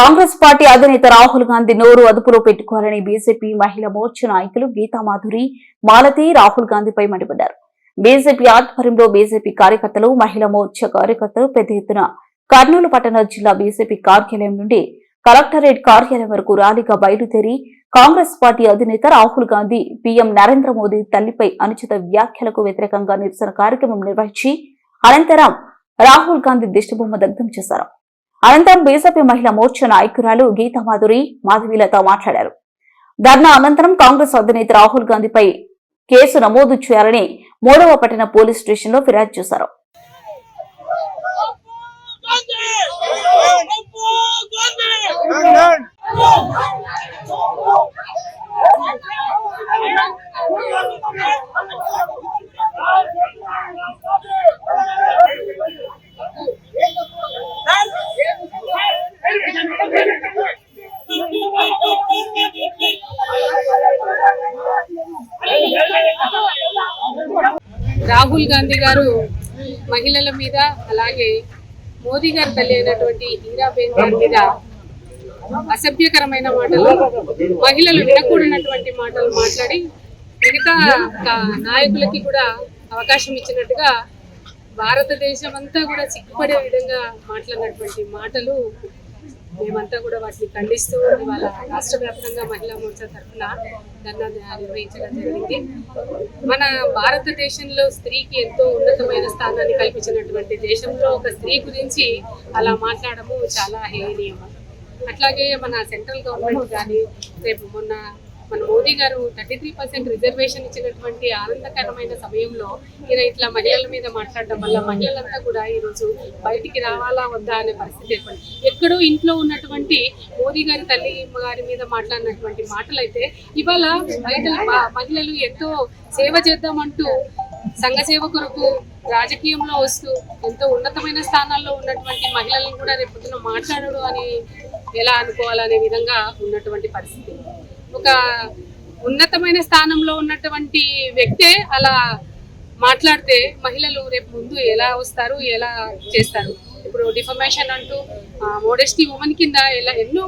Congress party అధినేత రాహుల్ గాంధీ నోరు అదుపులో పెట్టుకోవాలని బీజేపీ మహిళా మోర్చా నాయకులు గీతామాధురి మాలతి రాహుల్ గాంధీపై మండిపడ్డారు. బీజేపీ ఆధ్వర్యంలో బీజేపీ కార్యకర్తలు మహిళా మోర్చా కార్యకర్తలు పెద్ద ఎత్తున కర్నూలు పట్టణ జిల్లా బీజేపీ కార్యాలయం నుండి కలెక్టరేట్ కార్యాలయం వరకు ర్యాలీగా బయలుదేరి కాంగ్రెస్ పార్టీ అధినేత రాహుల్ గాంధీ పీఎం నరేంద్ర మోదీ తల్లిపై అనుచిత వ్యాఖ్యలకు వ్యతిరేకంగా నిరసన కార్యక్రమం నిర్వహించి అనంతరం రాహుల్ గాంధీ దిష్టిబొమ్మ దగ్ధం చేశారు. అనంతరం బీజేపీ మహిళా మోర్చా నాయకురాలు గీతామాధురి మాధవీలతో మాట్లాడారు. ధర్నా అనంతరం కాంగ్రెస్ అధినేత రాహుల్ గాంధీపై కేసు నమోదు చేయాలని మూడవ పట్టణ పోలీస్ స్టేషన్లో ఫిర్యాదు చేశారు. రాహుల్ గాంధీ గారు మహిళల మీద అలాగే మోదీ గారి తల్లి అయినటువంటి హీరాబేన్ గారి మీద అసభ్యకరమైన మాటలు మహిళలు వినకూడనటువంటి మాటలు మాట్లాడి మిగతా నాయకులకి కూడా అవకాశం ఇచ్చినట్టుగా భారతదేశం అంతా కూడా సిగ్గుపడే విధంగా మాట్లాడినటువంటి మాటలు మేమంతా కూడా వాటిని ఖండిస్తూ ఇవాళ రాష్ట్ర వ్యాప్తంగా మహిళా మోర్చా తరఫున ధర్నా నిర్వహించడం జరిగింది. మన భారతదేశంలో స్త్రీకి ఎంతో ఉన్నతమైన స్థానాన్ని కల్పించినటువంటి దేశంలో ఒక స్త్రీ గురించి అలా మాట్లాడము చాలా హేయనీయం అట్లాగే మన సెంట్రల్ గవర్నమెంట్ కానీ రేపు మొన్న మన మోదీ గారు థర్టీ త్రీ పర్సెంట్ రిజర్వేషన్ ఇచ్చినటువంటి ఆనందకరమైన సమయంలో ఈయన ఇట్లా మహిళల మీద మాట్లాడడం వల్ల మహిళలంతా కూడా ఈరోజు బయటికి రావాలా వద్దా అనే పరిస్థితి ఏర్పడింది. ఎక్కడో ఇంట్లో ఉన్నటువంటి మోదీ గారి తల్లి గారి మీద మాట్లాడినటువంటి మాటలు అయితే ఇవాళ బయట మహిళలు ఎంతో సేవ చేద్దామంటూ సంఘ సేవ కొరకు రాజకీయంలో వస్తూ ఎంతో ఉన్నతమైన స్థానాల్లో ఉన్నటువంటి మహిళలను కూడా రేపొద్దున మాట్లాడడు అని ఎలా అనుకోవాలనే విధంగా ఉన్నటువంటి పరిస్థితి. ఒక ఉన్నతమైన స్థానంలో ఉన్నటువంటి వ్యక్తే అలా మాట్లాడితే మహిళలు రేపు ముందు ఎలా వస్తారు ఎలా చేస్తారు? ఇప్పుడు డిఫర్మేషన్ అంటూ మోడెస్టీ ఉమెన్ కింద ఎలా ఎన్నో